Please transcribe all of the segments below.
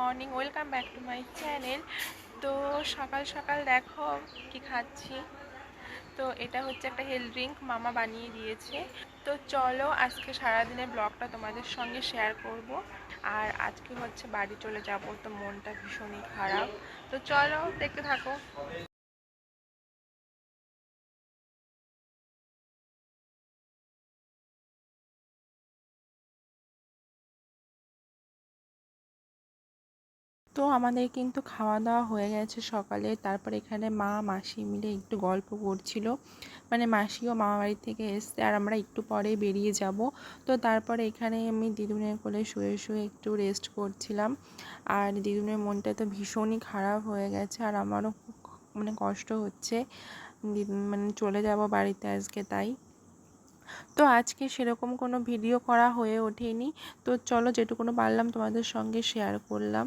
Morning welcome back to my channel তো সকাল সকাল দেখো কি খাচ্ছি। তো এটা হচ্ছে একটা হেলথ ড্রিঙ্ক মামা বানিয়ে দিয়েছে। তো চলো আজকে সারাদিনের ব্লগটা তোমাদের সঙ্গে শেয়ার করব। আর আজকে হচ্ছে বাড়ি চলে যাব, তো মনটা ভীষণই খারাপ। তো চলো দেখতে থাকো। তো আমাদের কিন্তু খাওয়া দাওয়া হয়ে গেছে সকালে। তারপর এখানে মা, মাসি মিলে একটু গল্প করছিল। মানে মাসিও মামা বাড়ি থেকে এসছে আর আমরা একটু পরে বেরিয়ে যাব। তো তারপরে এখানে আমি দিদুনের কোলে শুয়ে শুয়ে একটু রেস্ট করছিলাম। আর দিদুনের মনটা তো ভীষণই খারাপ হয়ে গেছে আর আমারও খুব মানে কষ্ট হচ্ছে। মানে চলে যাব বাড়িতে আজকে তাই। তো আজকে সেরকম কোনো ভিডিও করা হয়ে ওঠেনি। তো চলো যেটুকুনো পারলাম তোমাদের সঙ্গে শেয়ার করলাম।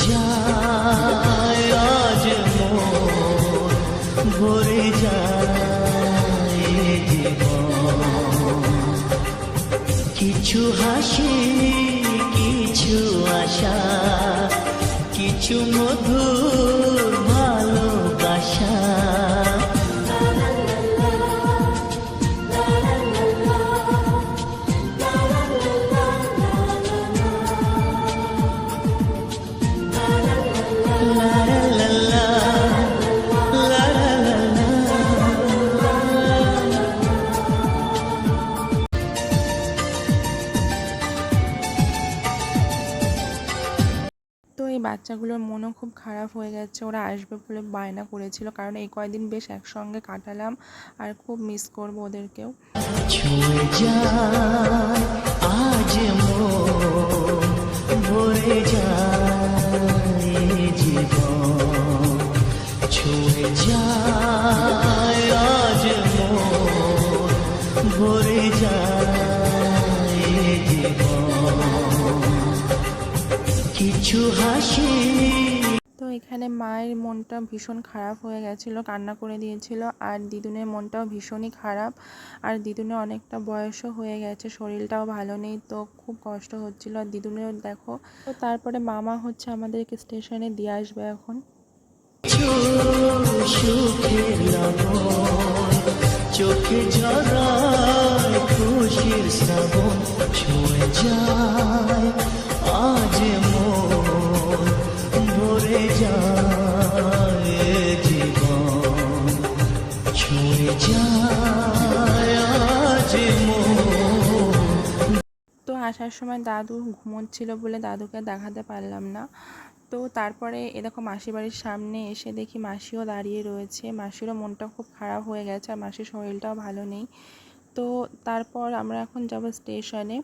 যায় আজ কিছু হাসি কিছু আশা কিছু মধুর বাচ্চাগুলোর মনও খুব খারাপ হয়ে গেছে। ওরা আসবে বলে বায়না করেছিল। কারণ এই কয়দিন বেশ একসঙ্গে কাটালাম আর খুব মিস করব ওদেরকেও। ভরে কিছু হাসি। তো এখানে মায়ের মনটা ভীষণ খারাপ হয়ে গেছিল কান্না করে দিয়েছিল আর দিদুনের মনটাও ভীষণই খারাপ আর দিদুনের অনেকটা বয়সও হয়ে গেছে শরীরটাও ভালো নেই তো খুব কষ্ট হচ্ছিল। আর দিদুনের দেখো তো তারপরে মামা হচ্ছে আমাদেরকে স্টেশনে দিয়ে আসবে এখন। কিছু সুখের লবণ চোখে ঝরায় খুশির শ্রাবণ ছুঁয়ে যায় আজ তো আসার সময় দাদু ঘুমোচ্ছিল বলে দাদুকে দেখাতে পারলাম না। তো তারপরে এরকম মাসি বাড়ির সামনে এসে দেখি মাসিও দাঁড়িয়ে রয়েছে। মাসিরও মনটা খুব খারাপ হয়ে গেছে আর মাসির শরীরটাও ভালো নেই। তো তারপর আমরা এখন যাব স্টেশনে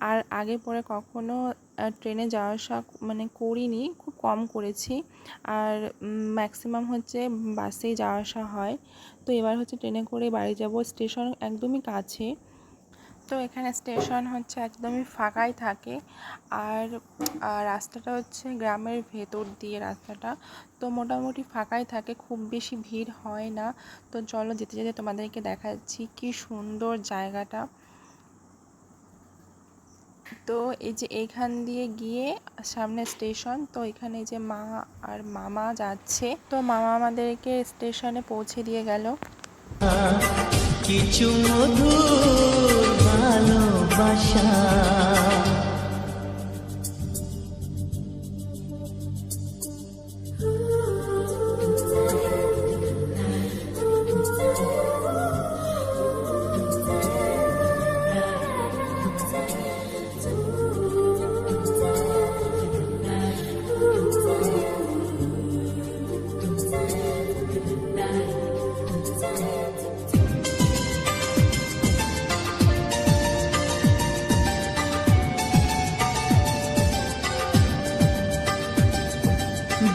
আর আগে পরে কখনো ট্রেনে যাওয়া আসা মানে করিনি, খুব কম করেছি। আর ম্যাক্সিমাম হচ্ছে বাসেই যাওয়া আসা হয়। তো এবার হচ্ছে ট্রেনে করে বাড়ি যাব। স্টেশন একদমই কাছে। তো এখানে স্টেশন হচ্ছে একদমই ফাঁকাই থাকে। আর আর রাস্তাটা হচ্ছে গ্রামের ভেতর দিয়ে রাস্তাটা। তো মোটামুটি ফাঁকাই থাকে, খুব বেশি ভিড় হয় না। তো চলো যেতে যেতে তোমাদেরকে দেখাচ্ছি কি সুন্দর জায়গাটা। তো এই যে এখান দিয়ে গিয়ে সামনে স্টেশন, তো এখানে যে মা আর মামা যাচ্ছে, তো মামা আমাদেরকে স্টেশনে পৌঁছে দিয়ে গেল। কিছু মধুর ভালোবাসা।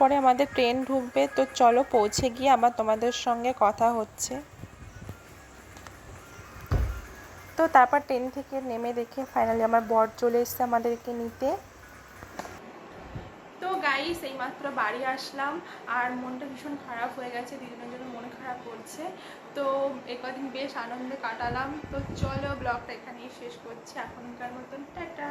পরে আমাদের ট্রেন ঢুকবে, তো চলো পৌঁছে গিয়ে আবার তোমাদের সঙ্গে কথা হচ্ছে। তো তারপর ট্রেন থেকে নেমে দেখে ফাইনালি আমার বর চলে এসছে আমাদেরকে নিতে। তো গাইস এইমাত্র বাড়ি আসলাম, আর মনটা ভীষণ খারাপ হয়ে গেছে দিদিনের জন্য মন খারাপ করছে। তো এ কদিন বেশ আনন্দে কাটালাম। তো চলো ব্লগটা এখানেই শেষ করছি, এখনকার মতন, টাটা।